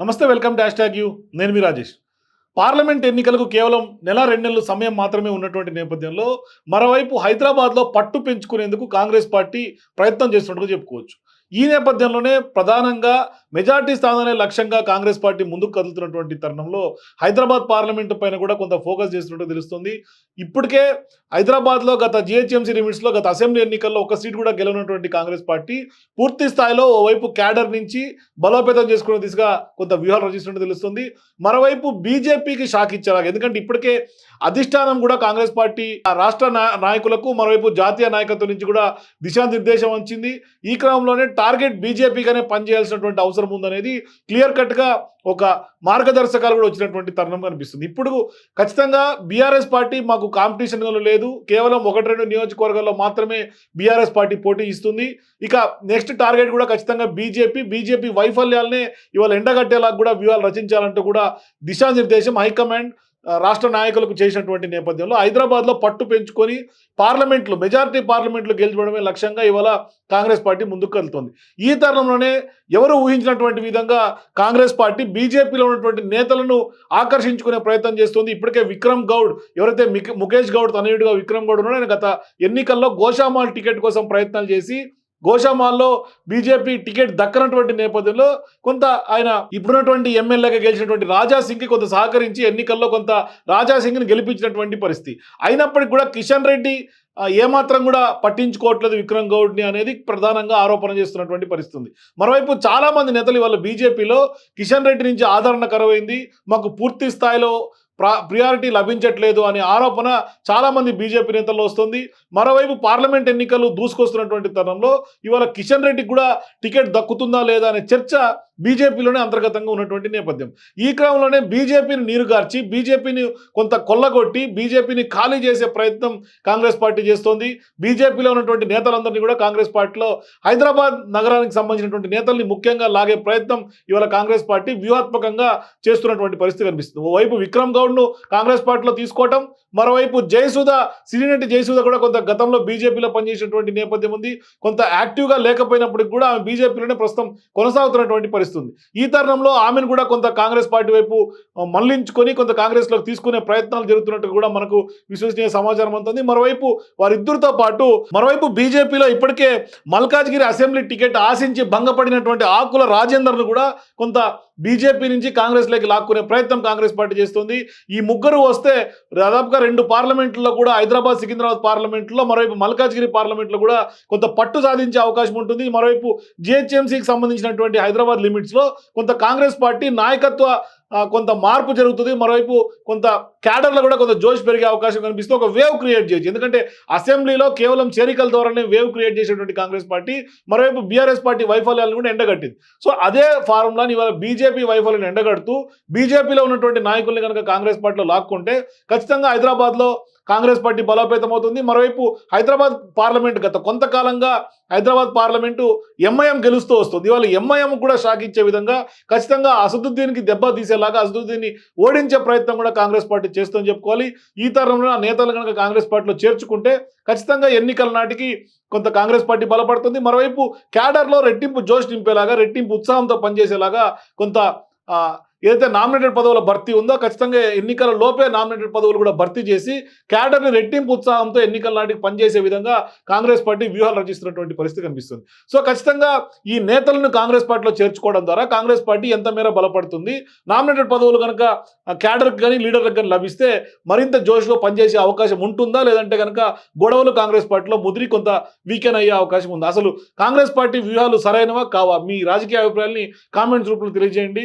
నమస్తే welcome dash tag you. నేను మీ Rajesh. Parliament ఎన్నికలకు కేవలం నెల రెండు నెలలు సమయం మాత్రమే ఉన్నటువంటి నేపథ్యంలో మరోవైపు హైదరాబాద్లో పట్టు పెంచుకునేందుకు కాంగ్రెస్ పార్టీ ప్రయత్నం చేస్తున్నట్టుగా చెప్పుకోవచ్చు. ఈ నేపథ్యంలోనే ప్రధానంగా మెజార్టీ స్థానాలే లక్ష్యంగా కాంగ్రెస్ పార్టీ ముందుకు కదులుతున్నటువంటి తరుణంలో హైదరాబాద్ పార్లమెంటు పైన కూడా కొంత ఫోకస్ చేస్తున్నట్టు తెలుస్తుంది. ఇప్పటికే హైదరాబాద్లో గత జిహెచ్ఎంసీ లిమిట్స్లో గత అసెంబ్లీ ఎన్నికల్లో ఒక సీట్ కూడా గెలవనటువంటి కాంగ్రెస్ పార్టీ పూర్తి స్థాయిలో ఓవైపు క్యాడర్ నుంచి బలోపేతం చేసుకునే దిశగా కొంత వ్యూహాలు రచిస్తున్నట్టు తెలుస్తుంది. మరోవైపు బీజేపీకి షాక్ ఇచ్చారు ఎందుకంటే ఇప్పటికే అధిష్టానం కూడా కాంగ్రెస్ పార్టీ ఆ రాష్ట్ర నాయకులకు మరోవైపు జాతీయ నాయకత్వం నుంచి కూడా దిశానిర్దేశం వచ్చింది ఈ క్రమంలోనే టార్గెట్ బీజేపీగానే పనిచేయాల్సినటువంటి అవసరం ఉందనేది క్లియర్ కట్గా ఒక మార్గదర్శకాలు కూడా వచ్చినటువంటి తరుణం కనిపిస్తుంది. ఇప్పుడు ఖచ్చితంగా బీఆర్ఎస్ పార్టీ మాకు కాంపిటీషన్ లేదు. కేవలం ఒకటి రెండు నియోజకవర్గాల్లో మాత్రమే బీఆర్ఎస్ పార్టీ పోటీ ఇస్తుంది. ఇక నెక్స్ట్ టార్గెట్ కూడా ఖచ్చితంగా బీజేపీ. బీజేపీ వైఫల్యాలనే ఇవాళ ఎండగట్టేలా కూడా వ్యూహాలు రచించాలంటూ కూడా దిశానిర్దేశం హైకమాండ్ రాష్ట్ర నాయకులకు చేసినటువంటి నేపథ్యంలో హైదరాబాద్లో పట్టు పెంచుకొని పార్లమెంట్లు మెజారిటీ పార్లమెంట్లు గెలిచిపోవడమే లక్ష్యంగా ఇవాళ కాంగ్రెస్ పార్టీ ముందుకు వెళ్తుంది. ఈ తరుణంలోనే ఎవరు ఊహించినటువంటి విధంగా కాంగ్రెస్ పార్టీ బీజేపీలో ఉన్నటువంటి నేతలను ఆకర్షించుకునే ప్రయత్నం చేస్తుంది. ఇప్పటికే విక్రమ్ గౌడ్ ఎవరైతే ముఖేష్ గౌడ్ తనయుడిగా విక్రమ్ గౌడ్ ఉన్నాడో ఆయన గత ఎన్నికల్లో గోషామాల్ టికెట్ కోసం ప్రయత్నాలు చేసి గోషామాల్లో బీజేపీ టికెట్ దక్కనటువంటి నేపథ్యంలో కొంత ఆయన ఇప్పుడున్నటువంటి ఎమ్మెల్యేగా గెలిచినటువంటి రాజా సింగ్కి కొంత సహకరించి ఎన్నికల్లో కొంత రాజా సింగ్ని గెలిపించినటువంటి పరిస్థితి. అయినప్పటికీ కూడా కిషన్ రెడ్డి ఏమాత్రం కూడా పట్టించుకోవట్లేదు విక్రమ్ గౌడ్ని అనేది ప్రధానంగా ఆరోపణ చేస్తున్నటువంటి పరిస్థితి మరోవైపు చాలామంది నేతలు ఇవాళ బీజేపీలో కిషన్ రెడ్డి నుంచి ఆదరణ కరువైంది. మాకు పూర్తి స్థాయిలో ప్రియారిటీ లభించట్లేదు అనే ఆరోపణ చాలామంది బీజేపీ నేతల్లో వస్తుంది. మరోవైపు పార్లమెంట్ ఎన్నికలు దూసుకొస్తున్నటువంటి తరుణంలో ఇవాళ కిషన్ రెడ్డికి కూడా టికెట్ దక్కుతుందా లేదా అనే చర్చ బీజేపీలోనే అంతర్గతంగా ఉన్నటువంటి నేపథ్యం. ఈ క్రమంలోనే బీజేపీని నీరుగార్చి బీజేపీని కొంత కొల్లగొట్టి బీజేపీని ఖాళీ చేసే ప్రయత్నం కాంగ్రెస్ పార్టీ చేస్తోంది. బీజేపీలో ఉన్నటువంటి నేతలందరినీ కూడా కాంగ్రెస్ పార్టీలో హైదరాబాద్ నగరానికి సంబంధించినటువంటి నేతల్ని ముఖ్యంగా లాగే ప్రయత్నం ఇవాళ కాంగ్రెస్ పార్టీ వ్యూహాత్మకంగా చేస్తున్నటువంటి పరిస్థితి కనిపిస్తుంది. ఓవైపు విక్రమ్ గౌడ్ను కాంగ్రెస్ పార్టీలో తీసుకోవటం మరోవైపు జయసుధ సిరినటి జయసుధ కూడా కొంత గతంలో బీజేపీలో పనిచేసినటువంటి నేపథ్యం ఉంది. కొంత యాక్టివ్గా లేకపోయినప్పటికి కూడా ఆమె బీజేపీలోనే ప్రస్తుతం కొనసాగుతున్నటువంటి పరిస్థితి. ఉంది ఈ తరుణంలో ఆమెను కూడా కొంత కాంగ్రెస్ పార్టీ వైపు మళ్ళించుకొని కొంత కాంగ్రెస్లోకి తీసుకునే ప్రయత్నాలు జరుగుతున్నట్టు కూడా మనకు విశ్వసనీయ సమాచారం అందుతుంది. మరోవైపు వారిద్దరితో పాటు మరోవైపు బీజేపీలో ఇప్పటికే మల్కాజ్గిరి అసెంబ్లీ టికెట్ ఆశించి భంగపడినటువంటి ఆకుల రాజేందర్ను కూడా కొంత బీజేపీ నుంచి కాంగ్రెస్లోకి లాక్కునే ప్రయత్నం కాంగ్రెస్ పార్టీ చేస్తుంది. ఈ ముగ్గురు వస్తే దాదాపుగా రెండు పార్లమెంట్లో కూడా హైదరాబాద్ సికింద్రాబాద్ పార్లమెంట్లో మరోవైపు మల్కాజ్గిరి పార్లమెంట్లో కూడా కొంత పట్టు సాధించే అవకాశం ఉంటుంది. మరోవైపు జిహెచ్ఎంసీకి సంబంధించినటువంటి హైదరాబాద్ లిమిట్ లిమిట్స్లో కొంత కాంగ్రెస్ పార్టీ నాయకత్వ కొంత మార్పు జరుగుతుంది. మరోవైపు కొంత క్యాడర్లో కూడా కొంత జోష్ పెరిగే అవకాశం కనిపిస్తుంది. ఒక వేవ్ క్రియేట్ చేయొచ్చు ఎందుకంటే అసెంబ్లీలో కేవలం చేరికల ద్వారానే వేవ్ క్రియేట్ చేసేటువంటి కాంగ్రెస్ పార్టీ మరోవైపు బీఆర్ఎస్ పార్టీ వైఫల్యాలను కూడా ఎండగట్టింది. సో అదే ఫార్ములాని ఇవాళ బీజేపీ వైఫల్యం ఎండగడుతూ బీజేపీలో ఉన్నటువంటి నాయకుల్ని కనుక కాంగ్రెస్ పార్టీలో లాక్కుంటే ఖచ్చితంగా హైదరాబాద్లో కాంగ్రెస్ పార్టీ బలోపేతం అవుతుంది మరోవైపు హైదరాబాద్ పార్లమెంట్ గత కొంతకాలంగా హైదరాబాద్ పార్లమెంటు ఎంఐఎం గెలుస్తూ వస్తుంది. ఇవాళ ఎంఐఎం కూడా షాక్ ఇచ్చే విధంగా ఖచ్చితంగా అసదుద్దీన్కి దెబ్బ తీసేలాగా అసదుద్దీన్ని ఓడించే ప్రయత్నం కూడా కాంగ్రెస్ పార్టీ చేస్తుందని చెప్పుకోవాలి. ఈ తరంలో నేతలు కనుక కాంగ్రెస్ పార్టీలో చేర్చుకుంటే ఖచ్చితంగా ఎన్నికల నాటికి కొంత కాంగ్రెస్ పార్టీ బలపడుతుంది. మరోవైపు క్యాడర్లో రెట్టింపు జోష్ నింపేలాగా రెట్టింపు ఉత్సాహంతో పనిచేసేలాగా కొంత ఏదైతే నామినేటెడ్ పదవుల భర్తీ ఉందో ఖచ్చితంగా ఎన్నికల లోపే నామినేటెడ్ పదవులు కూడా భర్తీ చేసి క్యాడర్ని రెట్టింపు ఉత్సాహంతో ఎన్నికల నాటికి పనిచేసే విధంగా కాంగ్రెస్ పార్టీ వ్యూహాలు రచిస్తున్నటువంటి పరిస్థితి కనిపిస్తుంది. సో ఖచ్చితంగా ఈ నేతలను కాంగ్రెస్ పార్టీలో చేర్చుకోవడం ద్వారా కాంగ్రెస్ పార్టీ ఎంత మేర బలపడుతుంది నామినేటెడ్ పదవులు కనుక క్యాడర్కి కానీ లీడర్కి కానీ లభిస్తే మరింత జోష్లో పనిచేసే అవకాశం ఉంటుందా? లేదంటే కనుక గొడవలు కాంగ్రెస్ పార్టీలో ముదిరి కొంత వీకెన్ అయ్యే అవకాశం ఉంది? అసలు కాంగ్రెస్ పార్టీ వ్యూహాలు సరైనవా? కావా? మీ రాజకీయ అభిప్రాయాల్ని కామెంట్స్ రూపంలో తెలియజేయండి.